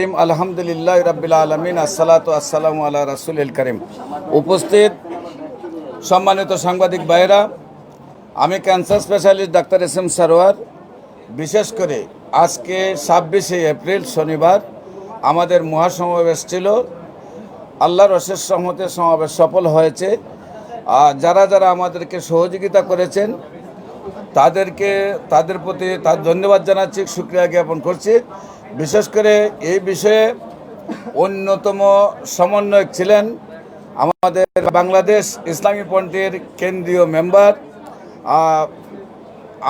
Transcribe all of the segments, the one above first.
করিম আলহামদুলিল্লাহ রাব্বিল আলমিন, আসসালাতু আসসালামু আল্লাহ রাসুল করিম। উপস্থিত সম্মানিত সাংবাদিক ভাইরা আমি cancer specialist doctor S M Sarwar. বিশেষ করে আজকে ছাব্বিশে এপ্রিল শনিবার আমাদের মহাসমাবেশ ছিল। আল্লাহর অশেষ সহমতে সমাবেশ সফল হয়েছে। আর যারা যারা আমাদেরকে সহযোগিতা করেছেন, তাদেরকে, তাদের প্রতি তার ধন্যবাদ জানাচ্ছি সুক্রিয়া জ্ঞাপন করছি। বিশেষ করে এই বিষয়ে অন্যতম সমন্বয়ক ছিলেন আমাদের বাংলাদেশ ইসলামী পন্থীর কেন্দ্রীয় মেম্বার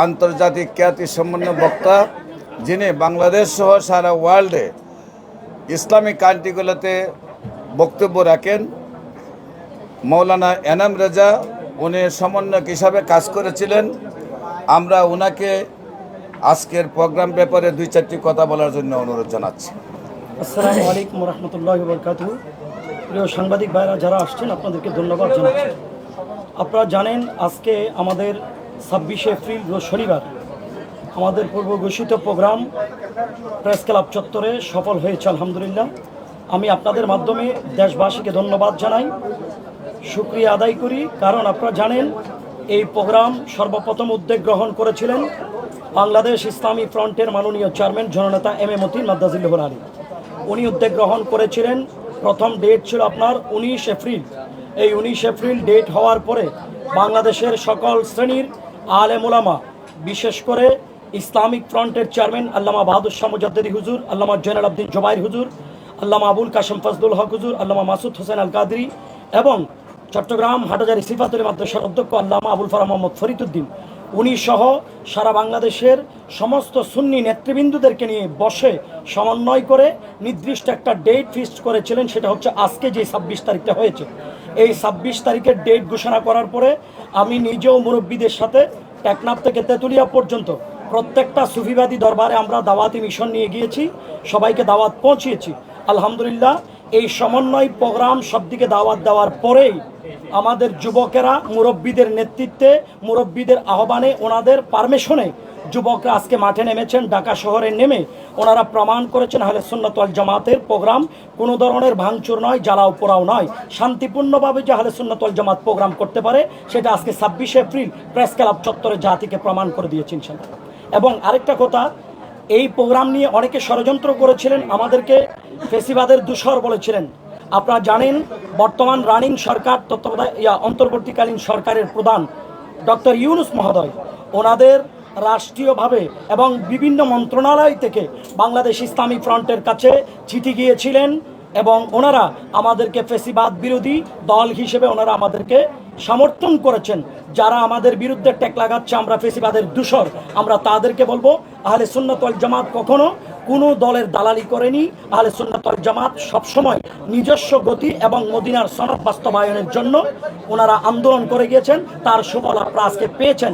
আন্তর্জাতিক খ্যাতি সম্পন্ন বক্তা যিনি বাংলাদেশ সহ সারা ওয়ার্ল্ডে ইসলামিক কান্ট্রিগুলোতে বক্তব্য রাখেন। মৌলানা এনাম রেজা উনি সমন্বয়ক হিসাবে কাজ করেছিলেন। আমরা ওনাকে আজকের প্রোগ্রাম ব্যাপারে দুই চারটি কথা বলার জন্য অনুরোধ জানাচ্ছি। আসসালামু আলাইকুম রহমতুল্লাহ বরকাতু প্রিয় সাংবাদিক ভাইরা, যারা আসছেন, আপনাদেরকে ধন্যবাদ জানাচ্ছি। আপনারা জানেন, আজকে আমাদের ছাব্বিশে এপ্রিল শনিবার আমাদের পূর্ব ঘোষিত প্রোগ্রাম প্রেস ক্লাব চত্বরে সফল হয়েছে, আলহামদুলিল্লাহ। আমি আপনাদের মাধ্যমে দেশবাসীকে ধন্যবাদ জানাই। শুক্রিয়া আদায় করি। কারণ আপনারা জানেন এই প্রোগ্রাম সর্বপ্রথম উদ্যোগ গ্রহণ করেছিলেন বাংলাদেশ ইসলামী ফ্রন্টের মাননীয় চেয়ারম্যান জননেতা এম এ মতিন মাদ্দাজিল্লুর আলী। উনি উদ্যোগ গ্রহণ করেছিলেন। প্রথম ডেট ছিল আপনার উনিশ এপ্রিল। এই উনিশ এপ্রিল ডেট হওয়ার পরে বাংলাদেশের সকল শ্রেণির আলেমুলামা বিশেষ করে ইসলামিক ফ্রন্টের চেয়ারম্যান আল্লামা বাহাদুর শাহ মুজাদ্দি হুজুর, আল্লামা জয়নাল আবদিন জবাইর হুজুর, আল্লামা আবুল কাসেম ফজলুল হক হুজুর, আল্লামা মাসুদ হোসেন আল কাদরি এবং চট্টগ্রাম হাটাজারি সিফাতুল মাদ্রাসার অধ্যক্ষ আল্লামা আবুল ফারা মোহাম্মদ ফরিদুদ্দিন। উনি সহ সারা বাংলাদেশের সমস্ত সুন্নি নেতৃবৃন্দুদেরকে নিয়ে বসে সমন্বয় করে নির্দিষ্ট একটা ডেট ফিক্সড করেছিলেন, সেটা হচ্ছে আজকে যে ছাব্বিশ তারিখটা হয়েছে। এই ছাব্বিশ তারিখের ডেট ঘোষণা করার পরে আমি নিজেও মুরব্বীদের সাথে টেকনাফ থেকে তেঁতুলিয়া পর্যন্ত প্রত্যেকটা সুফিবাদী দরবারে আমরা দাওয়াতি মিশন নিয়ে গিয়েছি, সবাইকে দাওয়াত পৌঁছিয়েছি। আলহামদুলিল্লাহ এই সমন্বয় প্রোগ্রাম সবদিকে দাওয়াত দেওয়ার পরেই আমাদের যুবকেরা, মুরব্বীদের নেতৃত্বে, মুরব্বীদের আহ্বানে ওনাদের পারমিশনে যুবকরা আজকে মাঠে নেমেছেন, ঢাকা শহরে নেমে ওনারা প্রমাণ করেছেন আহলে সুন্নাত ওয়াল জামাতের প্রোগ্রাম। কোনো ধরনের ভাঙচুর নয়, জ্বালাও পোড়াও নয়। শান্তিপূর্ণভাবে যে আহলে সুন্নাত ওয়াল জামাত প্রোগ্রাম করতে পারে, সেটা আজকে ছাব্বিশে এপ্রিল প্রেস ক্লাব চত্বরে জাতিকে প্রমাণ করে দিয়েছেন এবং আরেকটা কথা এই প্রোগ্রাম নিয়ে অনেকে ষড়যন্ত্র করেছিলেন, আমাদেরকে ফেসিবাদের দূষর বলেছিলেন। আপনারা জানেন, বর্তমান রানিং সরকার তত্ত্বাবধায় ইয়া, অন্তর্বর্তীকালীন সরকারের প্রধান ডক্টর ইউনুস মহোদয়। ওনাদের রাষ্ট্রীয়ভাবে এবং বিভিন্ন মন্ত্রণালয় থেকে বাংলাদেশ ইসলামী ফ্রন্টের কাছে চিঠি গিয়েছিলেন এবং ওনারা আমাদেরকে ফেসিবাদ বিরোধী দল হিসেবে ওনারা আমাদেরকে সমর্থন করেছেন। যারা আমাদের বিরুদ্ধে ট্যাক লাগাচ্ছে, আমরা ফেসিবাদের দূষর। আমরা তাদেরকে বলব, আহলে সুন্নতল জামাত কখনো কোনো দলের দালালি করেনি। আহলে সুন্নতল জামাত সবসময় নিজস্ব গতি এবং মদিনার সনদ বাস্তবায়নের জন্য ওনারা আন্দোলন করে গিয়েছেন। তার সুফল আপনারা আজকে পেয়েছেন।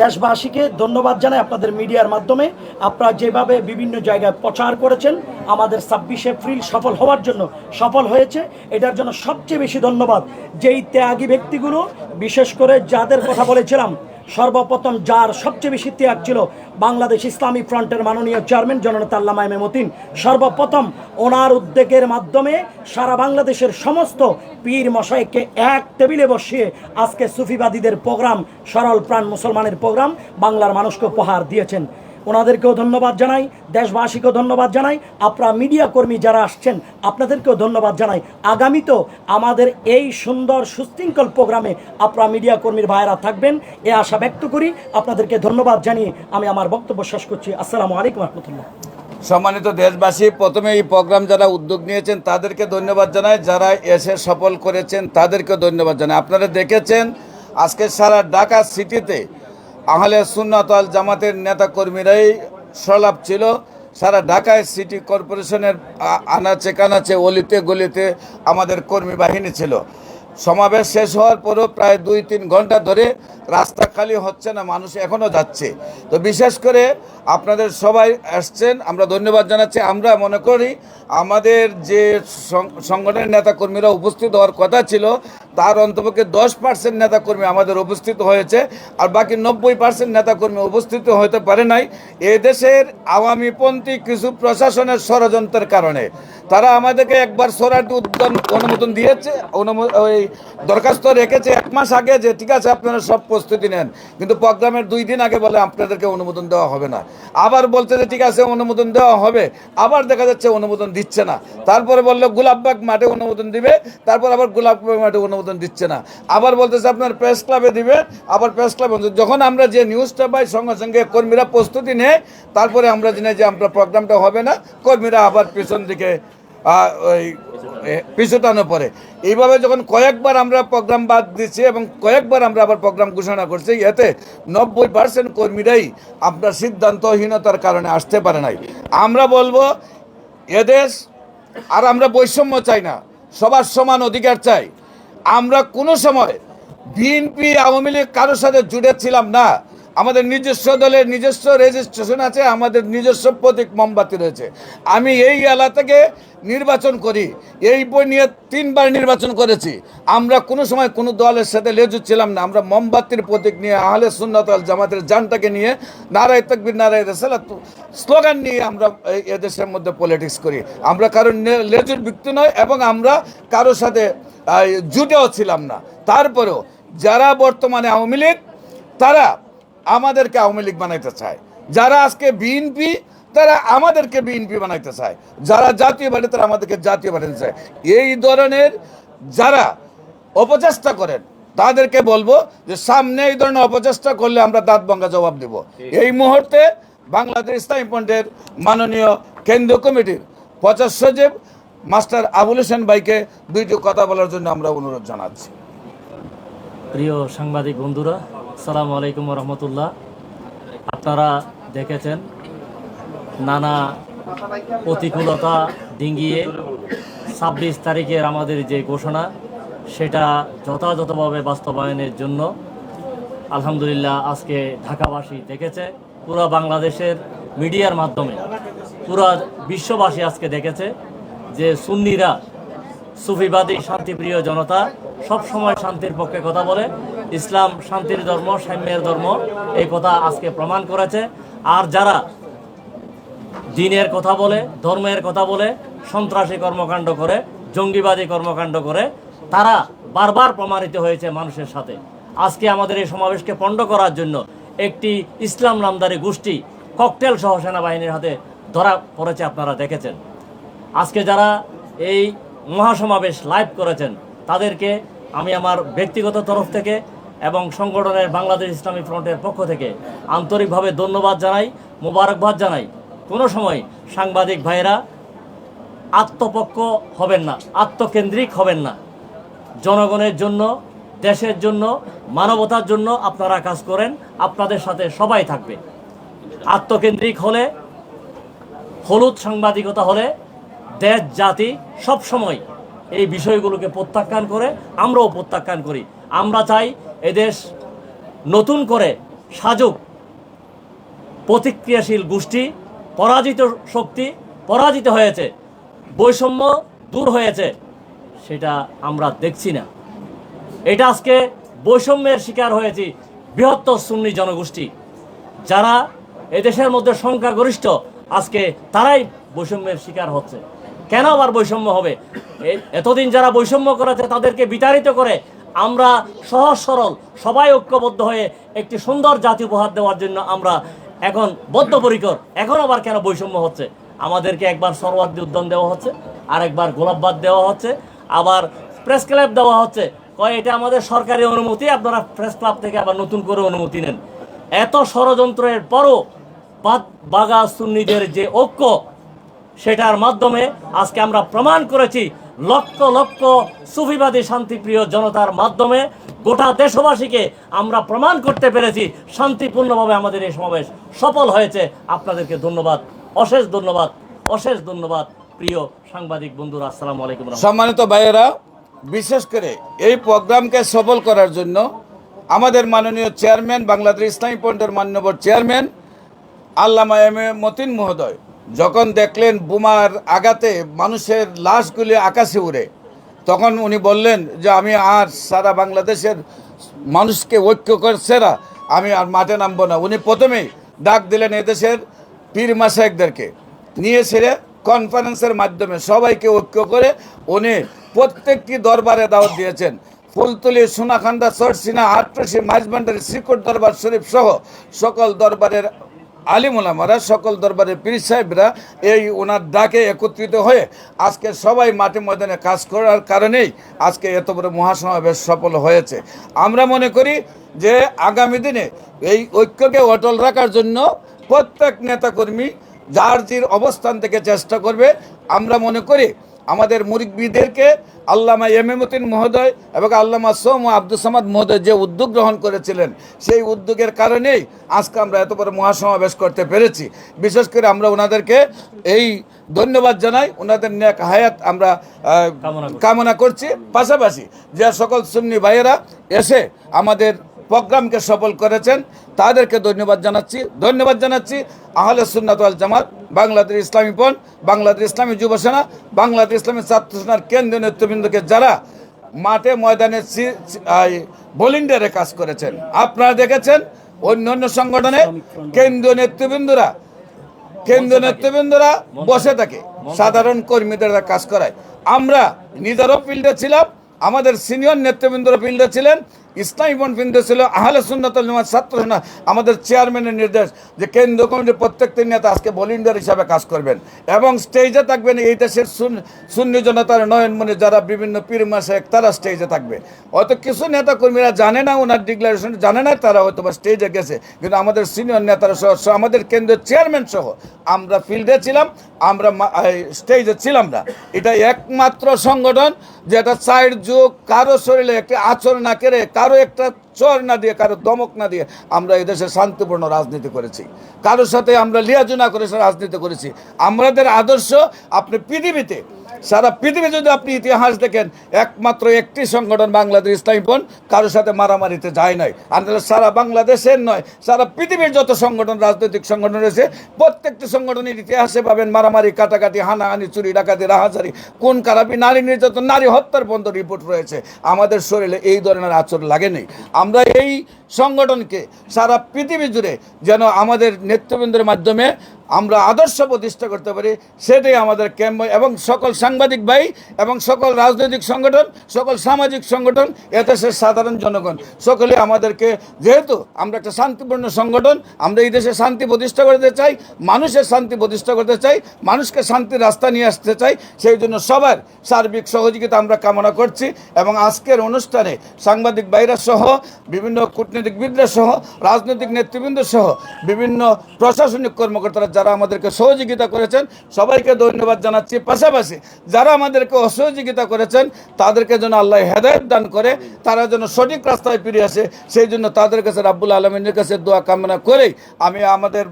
দেশবাসীকে ধন্যবাদ জানাই আপনাদের মিডিয়ার মাধ্যমে। আপনারা যেভাবে বিভিন্ন জায়গায় প্রচার করেছেন, আমাদের ছাব্বিশে এপ্রিল সফল হওয়ার জন্য সফল হয়েছে। এটার জন্য সবচেয়ে বেশি ধন্যবাদ। যেই ত্যাগী ব্যক্তিগুলো, বিশেষ করে যাদের কথা বলেছিলাম সর্বপ্রথম যার সবচেয়ে বেশি ত্যাগ ছিল বাংলাদেশ ইসলামী ফ্রন্টের মাননীয় চেয়ারম্যান জননেতা আল্লামা মেমতিন সর্বপ্রথম ওনার উদ্যোগের মাধ্যমে সারা বাংলাদেশের সমস্ত পীর মশাইকে এক টেবিলে বসিয়ে আজকে সুফিবাদীদের প্রোগ্রাম, সরল প্রাণ মুসলমানের প্রোগ্রাম বাংলার মানুষকে উপহার দিয়েছেন। ওনাদেরকেও ধন্যবাদ জানাই, দেশবাসীকেও ধন্যবাদ জানাই, আপনারা মিডিয়া কর্মী যারা আসছেন, আপনাদেরকেও ধন্যবাদ জানাই। আগামীতেও আমাদের এই সুন্দর সুশৃঙ্খল প্রোগ্রামে আপনারা মিডিয়া কর্মীর ভাইরা থাকবেন, এ আশা ব্যক্ত করি আপনাদেরকে ধন্যবাদ জানিয়ে আমি আমার বক্তব্য শেষ করছি। আসসালামু আলাইকুম রহমতুল্লাহ। সম্মানিত দেশবাসী, প্রথমে এই প্রোগ্রাম যারা উদ্যোগ নিয়েছেন, তাদেরকে ধন্যবাদ জানাই। যারা এসে সফল করেছেন তাদেরকে ধন্যবাদ জানাই। আপনারা দেখেছেন, আজকে সারা ঢাকা সিটিতে আহলে সুন্নাত আল জামাতের নেতাকর্মীরাই সলাপ ছিল। সারা ঢাকায় সিটি কর্পোরেশনের আনাচে কানাচে, অলিতে গলিতে আমাদের কর্মী বাহিনী ছিল। সমাবেশ শেষ হওয়ার পরও প্রায় দুই তিন ঘণ্টা ধরে রাস্তা খালি হচ্ছে না, মানুষ এখনও যাচ্ছে। তো বিশেষ করে আপনাদের সবাই আসছেন, আমরা ধন্যবাদ জানাচ্ছি। আমরা মনে করি আমাদের যে সংগঠনের নেতাকর্মীরা উপস্থিত হওয়ার কথা ছিল তার অন্তপক্ষে দশ পার্সেন্ট নেতাকর্মী আমাদের উপস্থিত হয়েছে আর বাকি নব্বই পার্সেন্ট নেতাকর্মী উপস্থিত হতে পারে নাই। এদেশের আওয়ামীপন্থী কিছু প্রশাসনের ষড়যন্ত্রের কারণে তারা আমাদেরকে একবার সরাটি উদ্যান অনুমোদন দিয়েছে ওই দরখাস্ত রেখেছে এক মাস আগে যে, ঠিক আছে, আপনারা সব প্রস্তুতি নেন। কিন্তু প্রোগ্রামের দুই দিন আগে বলে আপনাদেরকে অনুমোদন দেওয়া হবে না। আবার বলছে যে, ঠিক আছে, অনুমোদন দেওয়া হবে। আবার দেখা যাচ্ছে অনুমোদন দিচ্ছে না। তারপরে বলল গোলাপবাগ মাঠে অনুমোদন দিবে। তারপর আবার গোলাপবাগ মাঠে অনুমোদন দিচ্ছে না। আবার বলতেছে, আপনার প্রেস ক্লাবে দিবে। আবার প্রেস ক্লাবে যখন আমরা যে নিউজটা পাই, সঙ্গে সঙ্গে কর্মীরা প্রস্তুতি নেয়, তারপরে আমরা জানি যে আমরা প্রোগ্রামটা হবে না। কর্মীরা আবার পিছন দিকে ওই পিছুটানো পরে এইভাবে যখন কয়েকবার আমরা প্রোগ্রাম বাদ দিচ্ছি এবং কয়েকবার আমরা আবার প্রোগ্রাম ঘোষণা করছি, এতে নব্বই পার্সেন্ট কর্মীরাই আপনার সিদ্ধান্তহীনতার কারণে আসতে পারে নাই। আমরা বলব এদেশ আর আমরা বৈষম্য চাই না। সবার সমান অধিকার চাই। আমরা কোনো সময় বিএনপি আওয়ামী লীগ কারোর সাথে জুড়ে ছিলাম না। আমাদের নিজস্ব দলের নিজস্ব রেজিস্ট্রেশন আছে, আমাদের নিজস্ব প্রতীক মোমবাতি রয়েছে। আমি এই এলাকা থেকে নির্বাচন করি, এই বই নিয়ে তিনবার নির্বাচন করেছি। আমরা কোনো সময় কোনো দলের সাথে লেজু ছিলাম না, আমরা মোমবাতির প্রতীক নিয়ে, আহলে সুন্নত আল জামাতের জানটাকে নিয়ে, নারায় তকবির, নারায় রেসালাত, স্লোগান নিয়ে আমরা এদেশের মধ্যে পলিটিক্স করি। আমরা কারোর লেজুর ব্যক্তি নয় এবং আমরা কারোর সাথে জুটেও ছিলাম না। তারপরেও যারা বর্তমানে আওয়ামী লীগ, তারা আমাদেরকে আওয়ামী লীগ বানাইতে চায়। যারা আজকে বিএনপি তারা আমাদেরকে বিএনপি বানাইতে চায়। যারা জাতীয় পার্টি তারা আমাদেরকে জাতীয় বানাইতে চায়। এই ধরনের যারা অপচেষ্টা করেন তাদেরকে বলব যে সামনে এই ধরনের অপচেষ্টা করলে আমরা দাঁত ভাঙ্গা জবাব দেব। এই মুহূর্তে বাংলাদেশ ইসলামী ফ্রন্টের মাননীয় কেন্দ্রীয় কমিটির প্রচার সচিব মাস্টার আবুল হোসেন ভাইকে দুইটি কথা বলার জন্য আমরা অনুরোধ জানাচ্ছি। প্রিয় সাংবাদিক বন্ধুরা সালাম আলাইকুম রহমতুল্লাহ আপনারা দেখেছেন নানা প্রতিকূলতা ডিঙ্গিয়ে ছাব্বিশ তারিখের আমাদের যে ঘোষণা, সেটা যথাযথভাবে বাস্তবায়নের জন্য আলহামদুলিল্লাহ আজকে ঢাকাবাসী দেখেছে। পুরো বাংলাদেশের মিডিয়ার মাধ্যমে পুরো বিশ্ববাসী আজকে দেখেছে যে সুন্নিরা, সুফিবাদী, শান্তিপ্রিয় জনতা সব সময় শান্তির পক্ষে কথা বলে ইসলাম শান্তির ধর্ম, সাম্যের ধর্ম, এই কথা আজকে প্রমাণ করেছে। আর যারা দিনের কথা বলে, ধর্মের কথা বলে, সন্ত্রাসী কর্মকাণ্ড করে, জঙ্গিবাদী কর্মকাণ্ড করে, তারা বারবার প্রমাণিত হয়েছে মানুষের সাথে। আজকে আমাদের এই সমাবেশকে পণ্ড করার জন্য একটি ইসলাম নামদারি গোষ্ঠী ককটেল সহ সেনাবাহিনীর হাতে ধরা পড়েছে আপনারা দেখেছেন। আজকে যারা এই মহাসমাবেশ লাইভ করেছেন, তাদেরকে আমি আমার ব্যক্তিগত তরফ থেকে এবং সংগঠনের বাংলাদেশ ইসলামী ফ্রন্টের পক্ষ থেকে আন্তরিকভাবে ধন্যবাদ জানাই, মোবারকবাদ জানাই। কোনো সময় সাংবাদিক ভাইয়েরা আত্মপক্ষ হবেন না, আত্মকেন্দ্রিক হবেন না। জনগণের জন্য, দেশের জন্য, মানবতার জন্য আপনারা কাজ করেন, আপনাদের সাথে সবাই থাকবে। আত্মকেন্দ্রিক হলে, হলুদ সাংবাদিকতা হলে দেশ, জাতি সব সময় এই বিষয়গুলোকে প্রত্যাখ্যান করে, আমরাও প্রত্যাখ্যান করি। আমরা চাই এদেশ নতুন করে সাজুক প্রতিক্রিয়াশীল গোষ্ঠী, পরাজিত শক্তি পরাজিত হয়েছে, বৈষম্য দূর হয়েছে, সেটা আমরা দেখছি না। এটা আজকে বৈষম্যের শিকার হয়েছি বৃহত্তর সুন্নি জনগোষ্ঠী। যারা এদেশের মধ্যে সংখ্যাগরিষ্ঠ, আজকে তারাই বৈষম্যের শিকার হচ্ছে। কেন আবার বৈষম্য হবে? এতদিন যারা বৈষম্য করেছে, তাদেরকে বিতাড়িত করে আমরা সহজ সরল, সবাই ঐক্যবদ্ধ হয়ে একটি সুন্দর জাতি উপহার দেওয়ার জন্য আমরা এখন বদ্ধপরিকর। এখন আবার কেন বৈষম্য হচ্ছে? আমাদেরকে একবার সরওয়ার্দি উদ্যম দেওয়া হচ্ছে আর একবার গোলাপবাদ দেওয়া হচ্ছে, আবার প্রেস ক্লাব দেওয়া হচ্ছে। কয়, এটা আমাদের সরকারি অনুমতি, আপনারা প্রেস ক্লাব থেকে আবার নতুন করে অনুমতি নেন। এত ষড়যন্ত্রের পরও বাগা সুন্নিদের যে ঐক্য, সেটার মাধ্যমে আজকে আমরা প্রমাণ করেছি লক্ষ লক্ষ সুফিবাদী শান্তিপ্রিয় জনতার মাধ্যমে গোটা দেশবাসীকে আমরা প্রমাণ করতে পেরেছি, শান্তিপূর্ণভাবে আমাদের এই সমাবেশ সফল হয়েছে। আপনাদেরকে ধন্যবাদ, অশেষ ধন্যবাদ অশেষ ধন্যবাদ, প্রিয় সাংবাদিক বন্ধুরা, আসসালামু আলাইকুম সম্মানিত ভাইয়েরা, বিশেষ করে এই প্রোগ্রামকে সফল করার জন্য আমাদের মাননীয় চেয়ারম্যান, বাংলাদেশ ইসলামী পয়েন্টের মান্যবর চেয়ারম্যান, আল্লামা এম এ মতিন মহোদয়। যখন দেখলেন বোমার আঘাতে মানুষের লাশগুলি আকাশে উড়ে, তখন উনি বললেন যে, আমি আর সারা বাংলাদেশের মানুষকে ঐক্য করছে না আমি আর মাঠে নামবো না। উনি প্রথমেই ডাক দিলেন এদেশের পীর মাসায়েকদেরকে নিয়ে সেরে কনফারেন্সের মাধ্যমে সবাইকে ঐক্য করে উনি প্রত্যেকটি দরবারে দাওয়াত দিয়েছেন। ফুলতলি, সোনাখান্দা, চরসিনা, আট্রসি, মাইজবান্ডারি শ্রীকোট দরবার শরীফ সহ সকল দরবারের আলিমুলামারা সকল দরবারের পীর সাহেবরা এই ওনার ডাকে একত্রিত হয়ে আজকে সবাই মাঠে ময়দানে কাজ করার কারণেই আজকে এত বড় মহাসমাবেশ সফল হয়েছে। আমরা মনে করি যে আগামী দিনে এই ঐক্যকে অটল রাখার জন্য প্রত্যেক নেতাকর্মী যার জির অবস্থান থেকে চেষ্টা করবে, আমরা মনে করি আমাদের মুরব্বীদেরকে আল্লামা এমেমুদ্দিন মহোদয় এবং আল্লামা সোম আব্দুল সামাদ মহোদয় যে উদ্যোগ গ্রহণ করেছিলেন সেই উদ্যোগের কারণেই আজকে আমরা এত বড় মহাসমাবেশ করতে পেরেছি। বিশেষ করে আমরা ওনাদেরকে এই ধন্যবাদ জানাই ওনাদের ন্যাক হায়াত আমরা কামনা কামনা করছি। পাশাপাশি যে সকল সুন্নি ভাইয়েরা এসে আমাদের প্রোগ্রামকে সফল করেছেন। তাদেরকে ধন্যবাদ জানাচ্ছি। ধন্যবাদ জানাচ্ছি আহলে সুন্নাত ওয়াল জামাত বাংলাদেশ ইসলামী পণ বাংলাদেশ ইসলামী যুব সেনা বাংলাদেশ ইসলামী ছাত্র সেনার কেন্দ্রীয় নেতৃবৃন্দকে যারা মাঠে ময়দানে বোলিন্ডারে কাজ করেছেন। আপনারা দেখেছেন অন্য অন্য সংগঠনে কেন্দ্রীয় নেতৃবৃন্দরা কেন্দ্রীয় নেতৃবৃন্দরা বসে থাকে। সাধারণ কর্মীদের কাজ করায়। আমরা নিজেরও ফিল্ডে ছিলাম আমাদের সিনিয়র নেতৃবৃন্দরা ফিল্ডে ছিলেন ইসলামী ফিল্ডে ছিল, আহলে সুন্নত জামাত ছাত্র আমাদের চেয়ারম্যানের নির্দেশ যে কেন্দ্র কমিটির প্রত্যেকটি নেতা আজকে ভলেন্টিয়ার হিসাবে কাজ করবেন। এবং স্টেজে থাকবেন এই দেশের সুন- সুন্নি জনতার নয়নমণি যারা বিভিন্ন পীর মাসে তারা স্টেজে থাকবে। হয়তো কিছু নেতা কর্মীরা জানে না, ওনার ডিক্লারেশন জানে না, তারা হয়তো বা স্টেজে গেছে। কিন্তু আমাদের সিনিয়র নেতারা সহ সহ আমাদের কেন্দ্রের চেয়ারম্যান সহ আমরা ফিল্ডে ছিলাম, আমরা স্টেজে ছিলাম না। এটা একমাত্র সংগঠন যেটা সাইড যুগ কারও শরীরে একটি আচরণ না কেড়ে কারও একটা চর না দিয়ে, কারও দমক না দিয়ে আমরা এদেশে শান্তিপূর্ণ রাজনীতি করেছি। কারোর সাথে আমরা লিয়াজু না করে রাজনীতি করেছি। আমাদের আদর্শ, আপনি পৃথিবীতে, সারা পৃথিবী যদি আপনি ইতিহাস দেখেন, একমাত্র একটি সংগঠন বাংলাদেশ ইসলামী কারোর সাথে মারামারিতে যায় নাই। আর সারা বাংলাদেশের নয়, সারা পৃথিবীর যত সংগঠন, রাজনৈতিক সংগঠন রয়েছে, প্রত্যেকটি সংগঠনের ইতিহাসে পাবেন মারামারি, কাটাকাটি, হানাহানি, চুরি, ডাকাতি, রাহাজারি কোন কারাপি নারী নির্যাতন, নারী হত্যার বন্ধ রিপোর্ট রয়েছে। আমাদের শরীরে এই ধরনের আচরণ লাগেনি আমরা এই সংগঠনকে সারা পৃথিবী জুড়ে যেন আমাদের নেতৃবৃন্দের মাধ্যমে আমরা আদর্শ প্রতিষ্ঠা করতে পারি, সেটাই আমাদের ক্যাম্প। এবং সকল সাংবাদিক ভাই এবং সকল রাজনৈতিক সংগঠন, সকল সামাজিক সংগঠন, এদেশের সাধারণ জনগণ, সকলে আমাদেরকে, যেহেতু আমরা একটা শান্তিপূর্ণ সংগঠন, আমরা এই দেশে শান্তি প্রতিষ্ঠা করতে চাই, মানুষের শান্তি প্রতিষ্ঠা করতে চাই, মানুষকে শান্তির রাস্তা নিয়ে আসতে চাই, সেই জন্য সবার সার্বিক সহযোগিতা আমরা কামনা করছি। এবং আজকের অনুষ্ঠানে সাংবাদিক ভাইরা সহ, বিভিন্ন কূটনীতিকবিদরা সহ, রাজনৈতিক নেতৃবৃন্দ সহ, বিভিন্ন প্রশাসনিক কর্মকর্তারা যারা আমাদেরকে সহযোগিতা করেছেন, সবাইকে ধন্যবাদ জানাচ্ছি। পাশাপাশি যারা আমাদেরকে অসহযোগিতা করেছেন, তাদেরকে যেন আল্লাহ হেদায়ত দান করে, তারা যেন সঠিক রাস্তায় ফিরে আসে, সেই জন্য তাদের কাছে রাব্বুল আলমিনের কাছে দোয়া কামনা করেই আমি আমাদের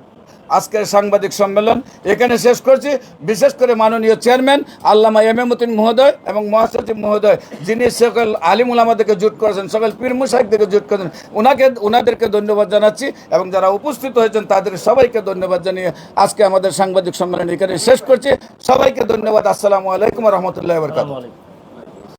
আজকের সাংবাদিক সম্মেলন এখানে শেষ করছি। বিশেষ করে মাননীয় চেয়ারম্যান আল্লামা এম এমুদ্দিন মহোদয় এবং মহাসচিব মহোদয়, যিনি সকল আলিমুল আমাদেরকে জুট করেছেন, সকল পীর মুসাইকদেরকে জুট করেছেন ওনাকে ওনাদেরকে ধন্যবাদ জানাচ্ছি এবং যারা উপস্থিত হয়েছেন তাদের সবাইকে ধন্যবাদ জানিয়ে আজকে আমাদের সাংবাদিক সম্মেলন এখানে শেষ করছি। সবাইকে ধন্যবাদ। আসসালামু আলাইকুম রহমতুল্লাহ বরকাত